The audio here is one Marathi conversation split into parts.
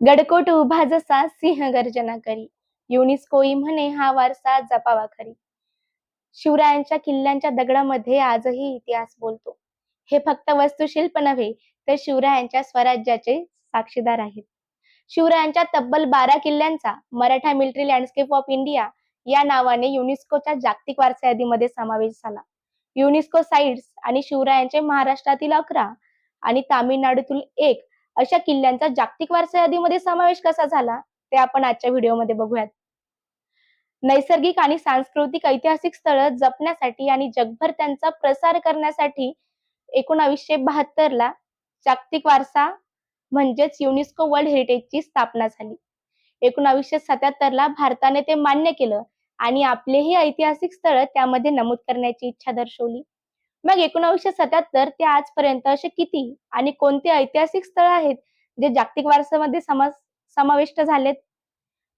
गडकोट उभा जसा सिंह गर्जना करी. युनिस्कोई म्हणे हा वारसा जपावा खरी. शिवरायांच्या किल्ल्यांच्या दगडामध्ये आजही इतिहास बोलतो. हे फक्त वस्तुशिल्प नव्हे तर शिवरायांच्या स्वराज्याचे साक्षीदार आहेत. शिवरायांच्या तब्बल बारा किल्ल्यांचा Maratha military landscape of India या नावाने युनेस्कोच्या जागतिक वारसा यादीमध्ये समावेश झाला. युनेस्को साइट्स आणि शिवरायांचे महाराष्ट्रातील अकरा आणि तामिळनाडूतील एक अशा किल्ल्यांचा जागतिक वारसा यादीमध्ये समावेश कसा झाला ते आपण आजच्या व्हिडिओमध्ये बघूयात. नैसर्गिक आणि सांस्कृतिक ऐतिहासिक स्थळं जपण्यासाठी आणि जगभर त्यांचा प्रसार करण्यासाठी एकोणावीसशे बहात्तर ला जागतिक वारसा म्हणजेच युनेस्को वर्ल्ड हेरिटेजची स्थापना झाली. एकोणावीसशे सत्याहत्तर ला भारताने ते मान्य केलं आणि आपलेही ऐतिहासिक स्थळ त्यामध्ये नमूद करण्याची इच्छा दर्शवली. मग एकोणावीसशे सत्याहत्तर ते आजपर्यंत असे किती आणि कोणते ऐतिहासिक स्थळ आहेत जे जागतिक वारसामध्ये समाविष्ट झालेत?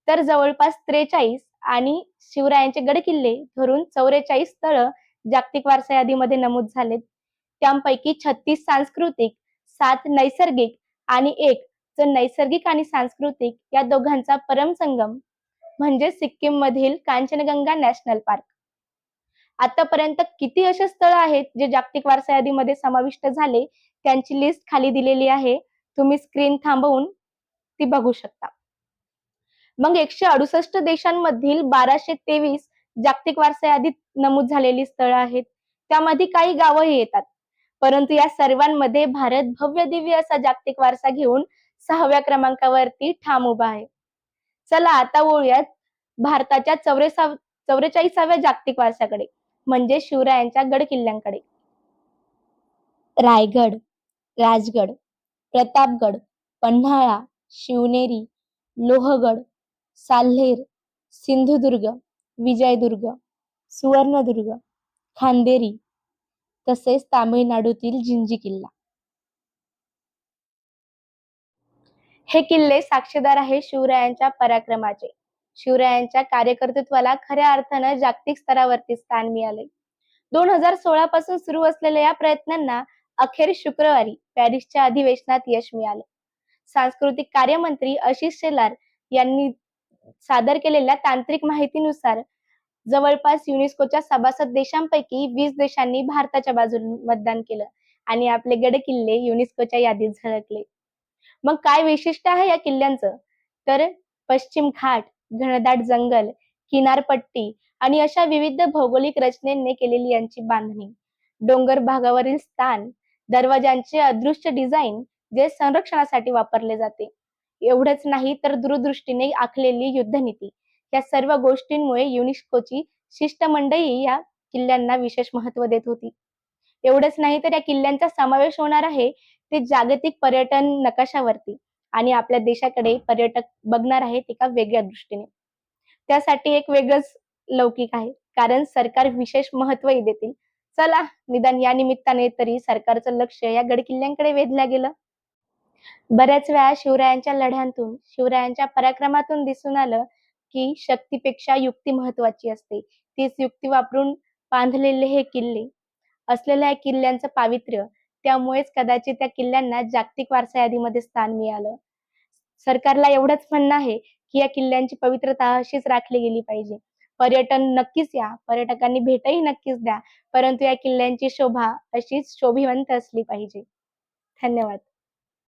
तर जवळपास त्रेचाळीस आणि शिवरायांचे गडकिल्ले धरून चौवेचाळीस स्थळ जागतिक वारसा यादीमध्ये नमूद झालेत. त्यांपैकी छत्तीस सांस्कृतिक सात नैसर्गिक आणि एक जर नैसर्गिक आणि सांस्कृतिक या दोघांचा परमसंगम म्हणजे सिक्कीम मधील कांचनगंगा नॅशनल पार्क. आतापर्यंत किती असे स्थळ आहेत जे जागतिक वारसा यादीमध्ये समाविष्ट झाले? त्यांची लिस्ट खाली दिलेली आहे. तुम्ही स्क्रीन थांबवून ती बघू शकता. मग एकशे अडुसष्ट देशांमधील बाराशे तेवीस जागतिक वारसा यादीत नमूद झालेली स्थळं आहेत. त्यामध्ये काही गावंही येतात. परंतु या सर्वांमध्ये भारत भव्य दिव्य असा जागतिक वारसा घेऊन सहाव्या क्रमांकावरती ठाम उभा आहे. चला आता बोलूयात भारताच्या चौरेसा चौवेचाळीसाव्या जागतिक वारसाकडे. म्हणजे शिवरायांच्या गड किल्ल्यांकडे. रायगड राजगड प्रतापगड पन्हाळा शिवनेरी लोहगड साल्हेर सिंधुदुर्ग विजयदुर्ग सुवर्णदुर्ग खांदेरी तसेच तामिळनाडूतील जिंजी किल्ला. हे किल्ले साक्षीदार आहे शिवरायांच्या पराक्रमाचे. शिवरायांच्या कार्यकर्तृत्वाला खऱ्या अर्थानं जागतिक स्तरावरती स्थान मिळाले दोन हजार सोळा पासून सुरू असलेल्या या प्रयत्नांना अखेर शुक्रवारी पॅरिसच्या अधिवेशनात यश मिळालं. सांस्कृतिक कार्यमंत्री आशिष शेलार यांनी सादर केलेल्या तांत्रिक माहितीनुसार जवळपास युनेस्कोच्या सभासद देशांपैकी वीस देशांनी भारताच्या बाजूने मतदान केलं आणि आपले गड किल्ले युनेस्कोच्या यादीत झळकले. मग काय वैशिष्ट्य आहे या किल्ल्यांचं? तर पश्चिम घाट घनदाट जंगल किनारपट्टी आणि अशा विविध भौगोलिक रचनेने केलेली यांची बांधणी. डोंगर भागावरील स्थान दरवाजांचे अदृश्य डिझाईन जे संरक्षणासाठी वापरले जाते. एवढंच नाही तर दूरदृष्टीने आखलेली युद्धनीती. या सर्व गोष्टींमुळे युनेस्कोची शिष्टमंडळी या किल्ल्यांना विशेष महत्त्व देत होती. एवढंच नाही तर या किल्ल्यांचा समावेश होणार आहे ते जागतिक पर्यटन नकाशावरती. आणि आपल्या देशाकडे पर्यटक बघणार आहेत एका वेगळ्या दृष्टीने. त्यासाठी एक वेगळंच लौकिक आहे. कारण सरकार विशेष महत्वही देतील. चला निदान या निमित्ताने तरी सरकारचं लक्ष या गडकिल्ल्यांकडे वेधल्या गेलं. बऱ्याच वेळा शिवरायांच्या लढ्यांतून शिवरायांच्या पराक्रमातून दिसून आलं की शक्तीपेक्षा युक्ती महत्वाची असते. तीच युक्ती वापरून बांधलेले हे किल्ले असलेल्या किल्ल्यांचं पावित्र्य त्यामुळेच कदाचित त्या किल्ल्यांना जागतिक वारसा यादीमध्ये स्थान मिळालं. सरकारला एवढंच म्हणणं आहे की या किल्ल्यांची पवित्रता अशीच राखली गेली पाहिजे. पर्यटन नक्कीच या पर्यटकांनी भेटही नक्कीच द्या परंतु या किल्ल्यांची शोभा अशीच शोभिवंत असली पाहिजे. धन्यवाद.